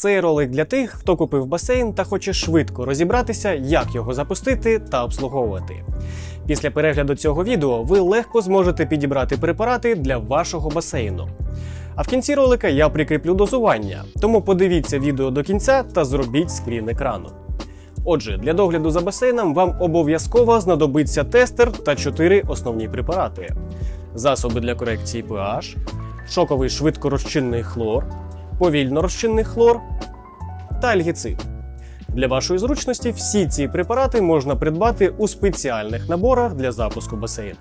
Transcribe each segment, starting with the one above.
Цей ролик для тих, хто купив басейн та хоче швидко розібратися, як його запустити та обслуговувати. Після перегляду цього відео ви легко зможете підібрати препарати для вашого басейну. А в кінці ролика я прикріплю дозування, тому подивіться відео до кінця та зробіть скрін екрану. Отже, для догляду за басейном вам обов'язково знадобиться тестер та 4 основні препарати: засоби для корекції pH, шоковий швидкорозчинний хлор, повільно розчинний хлор та альгіцид. Для вашої зручності всі ці препарати можна придбати у спеціальних наборах для запуску басейну.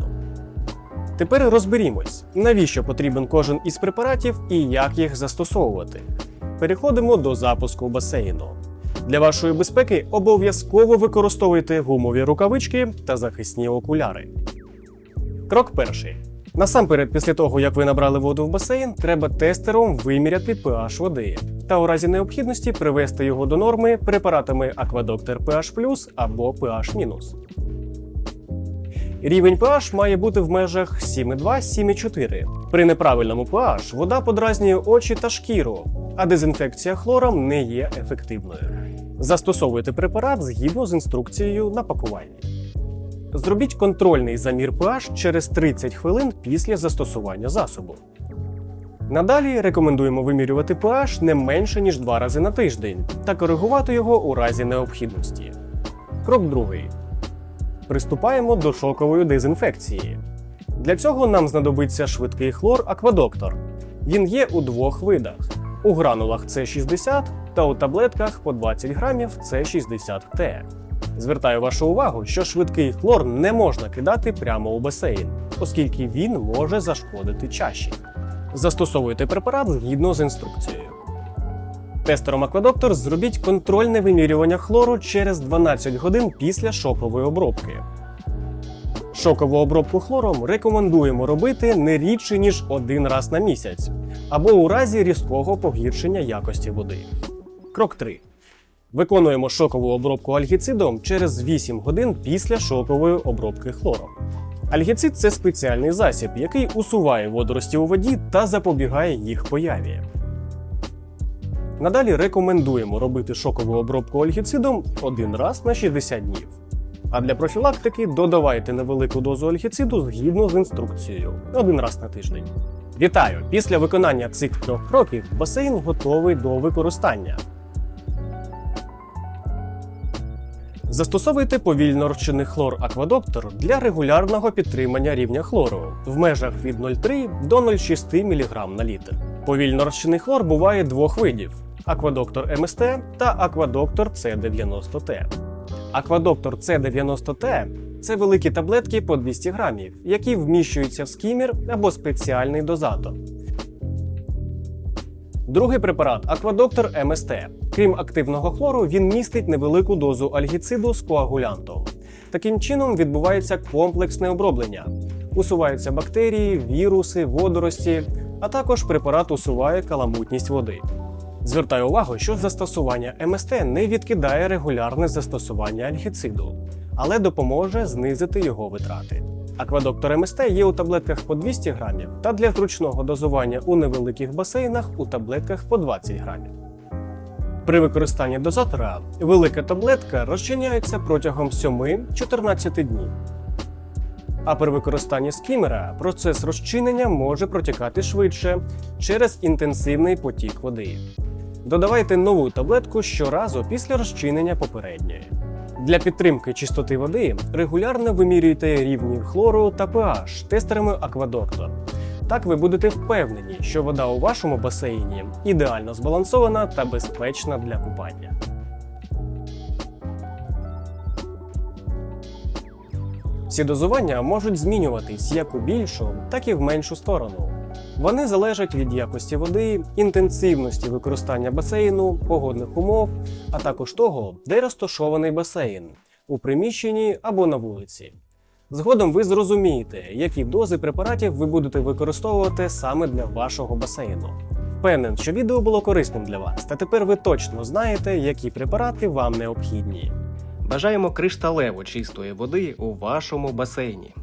Тепер розберімось, навіщо потрібен кожен із препаратів і як їх застосовувати. Переходимо до запуску басейну. Для вашої безпеки обов'язково використовуйте гумові рукавички та захисні окуляри. Крок перший. Насамперед, після того, як ви набрали воду в басейн, треба тестером виміряти pH води та у разі необхідності привести його до норми препаратами Aquadoctor pH або pH-. Рівень pH має бути в межах 7,2-7,4. При неправильному pH вода подразнює очі та шкіру, а дезінфекція хлором не є ефективною. Застосовуйте препарат згідно з інструкцією на пакуванні. Зробіть контрольний замір pH через 30 хвилин після застосування засобу. Надалі рекомендуємо вимірювати pH не менше ніж 2 рази на тиждень та коригувати його у разі необхідності. Крок другий. Приступаємо до шокової дезінфекції. Для цього нам знадобиться швидкий хлор Аквадоктор. Він є у двох видах: у гранулах С60 та у таблетках по 20 грамів С60Т. Звертаю вашу увагу, що швидкий хлор не можна кидати прямо у басейн, оскільки він може зашкодити чаші. Застосовуйте препарат згідно з інструкцією. Тестером Аквадоктор зробіть контрольне вимірювання хлору через 12 годин після шокової обробки. Шокову обробку хлором рекомендуємо робити не рідше, ніж один раз на місяць, або у разі різкого погіршення якості води. Крок 3. Виконуємо шокову обробку альгіцидом через 8 годин після шокової обробки хлором. Альгіцид це спеціальний засіб, який усуває водорості у воді та запобігає їх появі. Надалі рекомендуємо робити шокову обробку альгіцидом один раз на 60 днів. А для профілактики додавайте невелику дозу альгіциду згідно з інструкцією один раз на тиждень. Вітаю! Після виконання цих трьох кроків басейн готовий до використання. Застосовуйте повільно розчинний хлор Аквадоктор для регулярного підтримання рівня хлору в межах від 0,3 до 0,6 мг на літр. Повільно розчинний хлор буває двох видів: Аквадоктор МСТ та Аквадоктор С90Т. Аквадоктор С90Т це великі таблетки по 200 грамів, які вміщуються в скімір або спеціальний дозатор. Другий препарат Аквадоктор МСТ. Крім активного хлору, він містить невелику дозу альгіциду з коагулянтом. Таким чином відбувається комплексне оброблення. Усуваються бактерії, віруси, водорості, а також препарат усуває каламутність води. Звертаю увагу, що застосування МСТ не відкидає регулярне застосування альгіциду, але допоможе знизити його витрати. Аквадоктор МСТ є у таблетках по 200 грамів та для зручного дозування у невеликих басейнах у таблетках по 20 грамів. При використанні дозатора велика таблетка розчиняється протягом 7-14 днів. А при використанні скімера процес розчинення може протікати швидше через інтенсивний потік води. Додавайте нову таблетку щоразу після розчинення попередньої. Для підтримки чистоти води регулярно вимірюйте рівні хлору та pH тестерами Аквадоктор. Так ви будете впевнені, що вода у вашому басейні ідеально збалансована та безпечна для купання. Ці дозування можуть змінюватись як у більшу, так і в меншу сторону. Вони залежать від якості води, інтенсивності використання басейну, погодних умов, а також того, де розташований басейн у приміщенні або на вулиці. Згодом ви зрозумієте, які дози препаратів ви будете використовувати саме для вашого басейну. Впевнен, що відео було корисним для вас, та тепер ви точно знаєте, які препарати вам необхідні. Бажаємо кришталево чистої води у вашому басейні.